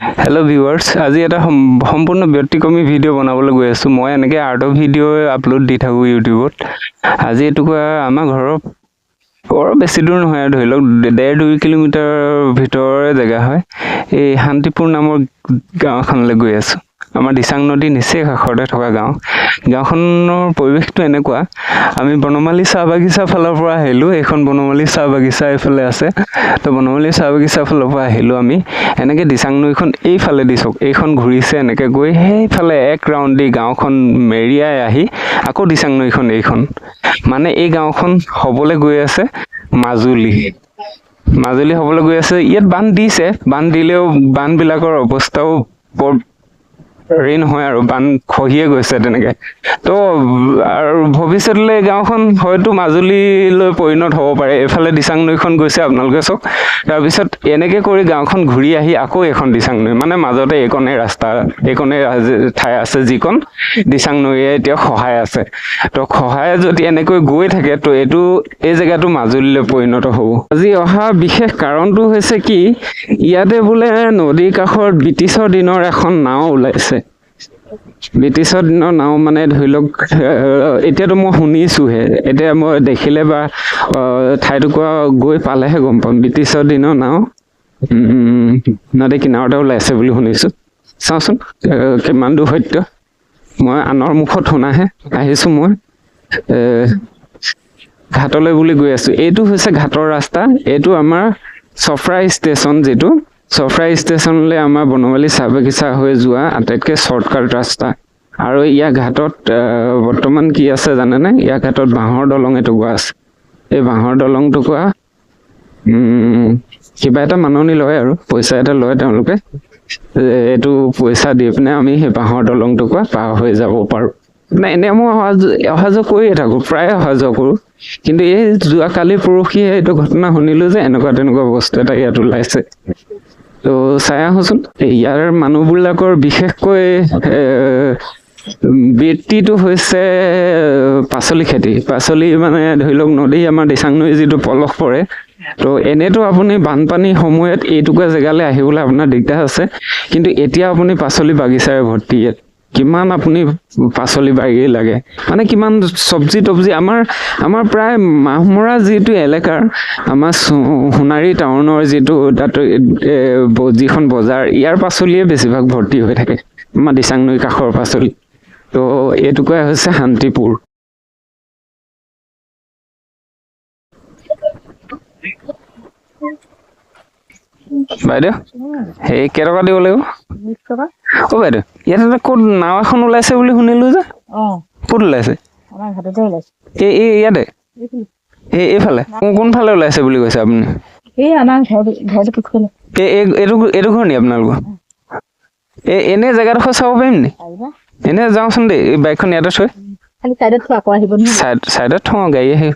Hello viewers আজি এটা সম- সম্পূৰ্ণ ব্যতিক্ৰমী ভিডিঅ' বনাবলৈ গৈ আছোঁ। মই এনেকৈ আৰ্টৰ ভিডিঅ' আপলোড দি থাকোঁ ইউটিউবত আজি এটুকুৰা আমাৰ ঘৰৰ বৰ বেছি দূৰ নহয় ধৰি লওক ডেৰ দুই কিলোমিটাৰৰ ভিতৰৰে জেগা হয়। এই শান্তিপুৰ নামৰ গাঁও এখনলৈ গৈ আছোঁ। আমাৰ দিচাং নদী নিচেই কাষতে থকা গাঁও। গাঁওখনৰ পৰিৱেশটো এনেকুৱা। আমি বনমালী চাহ বাগিচাৰ ফালৰ পৰা আহিলোঁ এইখন বনমালী চাহ বাগিচা এইফালে আছে। তো বনমালী চাহ বাগিচাৰ ফালৰ পৰা আহিলোঁ আমি। এনেকৈ দিচাং নৈখন এইফালেদি চাওক এইখন ঘূৰিছে এনেকৈ গৈ সেইফালে এক ৰাউণ্ড দি গাঁওখন মেৰিয়াই আহি আকৌ দিচাং নৈখন এইখন। মানে এই গাঁওখন হ'বলৈ গৈ আছে মাজুলী। মাজুলী হ'বলৈ গৈ আছে ইয়াত বান্ধ দিছে। বান্ধ দিলেও বান্ধবিলাকৰ অৱস্থাও বৰ হেৰি নহয় আৰু বান খহিয়ে গৈছে তেনেকে। তো আৰু ভৱিষ্যতলৈ গাঁওখন হয়তো মাজুলীলৈ পৰিণত হ'ব পাৰে। এইফালে দিচাং নৈখন গৈছে আপোনালোকে চাওক। তাৰপিছত এনেকে কৰি গাঁওখন ঘূৰি আহি আকৌ এইখন দিচাং নৈ মানে মাজতে এইকণে ৰাস্তা এইকণে ঠাই আছে যিকণ। দিচাং নৈয়ে এতিয়া সহায় আছে। তো সহায় যদি এনেকৈ গৈ থাকে তো এইটো এই জেগাটো মাজুলীলৈ পৰিণত হ'ব। আজি অহা বিশেষ কাৰণটো হৈছে কি ইয়াতে বোলে নদীৰ কাষত ব্ৰিটিছৰ দিনৰ এখন নাও ওলাইছে। ব্ৰিটিছৰ দিনৰ নাও মানে ধৰি লওক এতিয়াতো মই শুনিছোঁহে। এতিয়া মই দেখিলে বা ঠাইটুকুৰা গৈ পালেহে গম পাম। ব্ৰিটিছৰ দিনৰ নাও নদী কিনাৰতে ওলাইছে বুলি শুনিছোঁ। চাওঁচোন কিমান দূৰ সত্য? মই আনৰ মুখত শুনাহে আহিছোঁ মই। ঘাটলৈ বুলি গৈ আছোঁ। এইটো হৈছে ঘাটৰ ৰাস্তা। এইটো আমাৰ চফৰা ষ্টেচন যিটো। চফৰা ষ্টেচনলৈ আমাৰ বনমালী চাহ বাগিচা হৈ যোৱা আটাইতকৈ শ্বৰ্টকাট ৰাস্তা। আৰু ইয়াৰ ঘাটত বৰ্তমান কি আছে জানেনে? ইয়াৰ ঘাটত বাঁহৰ দলং এটুকুৰা আছে। এই বাঁহৰ দলং টুকুৰা কিবা এটা মাননি লয় আৰু। পইচা এটা লয় তেওঁলোকে। এইটো পইচা দি পিনে আমি সেই বাঁহৰ দলং টুকুৰা পাৰ হৈ যাব পাৰোঁ। মানে এনে মই অহা যোৱা অহা যোৱা কৰিয়ে থাকোঁ প্ৰায় অহা যোৱা কৰোঁ। কিন্তু এই যোৱা কালি পৰহিয়ে এইটো ঘটনা শুনিলোঁ যে এনেকুৱা তেনেকুৱা বস্তু এটা ইয়াত ওলাইছে। তো চাই আহোঁচোন ইয়াৰ মানুহবিলাকৰ বিশেষকৈ বৃত্তিটো হৈছে পাচলি খেতি। পাচলি মানে ধৰি লওক নদী আমাৰ দিচাং নদী যিটো পলস পৰে তো এনেতো আপুনি বানপানীৰ সময়ত এইটুকুৰা জেগালৈ আহিবলৈ আপোনাৰ দিগদাৰ আছে। কিন্তু এতিয়া আপুনি পাচলি বাগিচাৰে ভৰ্তি ইয়াত। কিমান আপুনি পাচলি বাৰী লাগে। মানে কিমান চব্জি তব্জি আমাৰ আমাৰ প্ৰায় মাহমৰা যিটো এলেকাৰ আমাৰ সোণাৰী টাউনৰ যিটো তাত যিখন বজাৰ ইয়াৰ পাচলিয়ে বেছিভাগ ভৰ্তি হৈ থাকে আমাৰ দিচাং নৈ কাষৰ পাচলি। তো এইটুকুৰাই হৈছে শান্তিপুৰ। বাইদেউ সেই কেইটকা দিব লাগিব? অ' বাইদেউ। ইয়াত এটা ক'ত নাও এখন ওলাইছে বুলি শুনিলোঁ যে। ক'ত ওলাইছে? এই ইয়াতে। এই এইফালে? কোন- কোনফালে ওলাইছে বুলি কৈছে আপুনি? এইটো ঘৰ নি আপোনালোকৰ? এই এনে জেগাডোখৰ চাব পাৰিম নি? এনে যাওঁচোন দেই এই বাইকখন ইয়াতে থৈ। চাইডত থওঁ গাড়ী আহি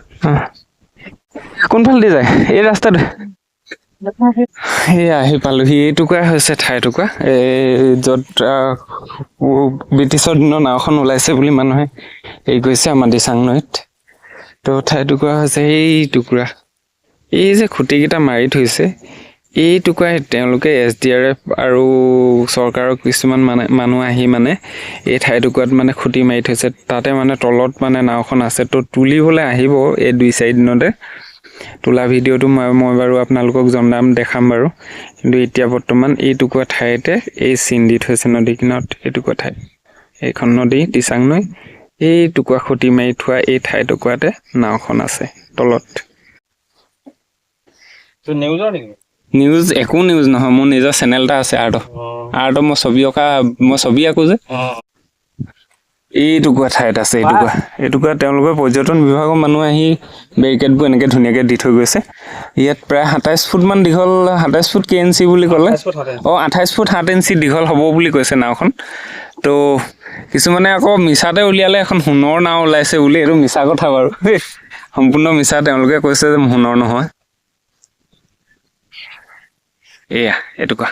কোনফালেদি যায়? এই ৰাস্তাটো। সেই সেয়া আহি পালোহি। এইটুকুৰা হৈছে ঠাইটুকুৰা এই য'ত ব্ৰিটিছৰ দিনৰ নাওখন ওলাইছে বুলি মানুহে হেৰি কৰিছে আমাৰ দিচাং নৈত তো ঠাইটুকুৰা হৈছে এই টুকুৰা এই যে খুঁটিকেইটা মাৰি থৈছে এই টুকুৰাই তেওঁলোকে এছ ডি আৰ এফ আৰু চৰকাৰৰ কিছুমান মানে মানুহ আহি মানে এই ঠাইটুকুৰাত মানে খুঁটি মাৰি থৈছে। তাতে মানে তলত মানে নাওখন আছে। তো তুলিবলৈ আহিব এই দুই চাৰি দিনতে। তোলা ভিডিঅ'টো মই মই বাৰু আপোনালোকক জনাম দেখাম বাৰু। কিন্তু এতিয়া বৰ্তমান এই টুকুৰা ঠাইতে এই চিন দি থৈছে নদী কিনাৰত এইটুকুৰা ঠাই। এইখন নদী দিচাং নৈ এই টুকুৰা খুঁটি মাৰি থোৱা এই ঠাই টুকুৰাতে নাওখন আছে তলত। নিউজ একো নিউজ নহয় মোৰ নিজৰ চেনেল এটা আছে আৰ্টৰ। আৰ্টৰ মই ছবি অঁকা মই ছবি আঁকো যে। এইটুকুৰা ঠাইত আছে এইটুকুৰা। এইটুকুৰা তেওঁলোকৰ পৰ্যটন বিভাগৰ মানুহ আহি বেৰিকেডবোৰ এনেকৈ ধুনীয়াকৈ দি থৈ গৈছে। ইয়াত প্ৰায় সাতাইছ ফুটমান দীঘল সাতাইছ ফুট কেই ইঞ্চি বুলি ক'লে। অঁ আঠাইছ ফুট সাত ইঞ্চি দীঘল হ'ব বুলি কৈছে নাওখন। তো কিছুমানে আকৌ মিছাতে উলিয়ালে এখন সোণৰ নাও ওলাইছে বুলি এইটো মিছা কথা বাৰু। সম্পূৰ্ণ মিছা তেওঁলোকে কৈছে যে সোণৰ নহয়। এয়া এটুকুৰা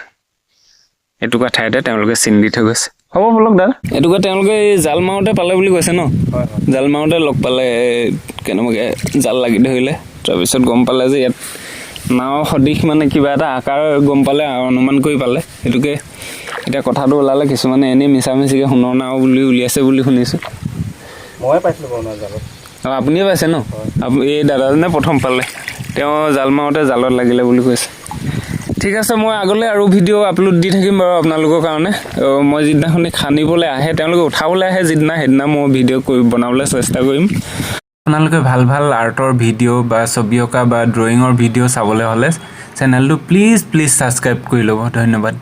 এটুকুৰা ঠাইতে তেওঁলোকে চিন দি থৈ গৈছে। হ'ব বলক দাদা? এটুকুৰা তেওঁলোকে এই জাল মাৰোঁতে পালে বুলি কৈছে ন? জাল মাৰোঁতে লগ পালে কেনেবাকৈ জাল লাগি ধৰিলে। তাৰপিছত গম পালে যে ইয়াত নাও সদৃশ মানে কিবা এটা আকাৰ গম পালে আৰু অনুমান কৰি পালে। সেইটোকে এতিয়া কথাটো ওলালে কিছুমানে এনেই মিছা মিছিকৈ সোণৰ নাও বুলি উলিয়াইছে বুলি শুনিছোঁ। ময়ে পাইছিলোঁ জালত। আৰু আপুনিয়ে পাইছে ন? এই দাদাজনে প্ৰথম পালে। তেওঁ জাল মাৰোঁতে জালত লাগিলে বুলি কৈছে। ঠিক আছে মই আগলৈ আৰু ভিডিঅ' আপলোড দি থাকিম বাৰু আপোনালোকৰ কাৰণে। মই যিদিনাখনি খান্দিবলৈ আহে তেওঁলোকে উঠাবলৈ আহে যিদিনা সেইদিনা মই ভিডিঅ' কৰি বনাবলৈ চেষ্টা কৰিম। আপোনালোকে ভাল ভাল আৰ্টৰ ভিডিঅ' বা ছবি অঁকা বা ড্ৰয়িঙৰ ভিডিঅ' চাবলৈ হ'লে চেনেলটো প্লিজ প্লিজ ছাবস্ক্ৰাইব কৰি ল'ব। ধন্যবাদ।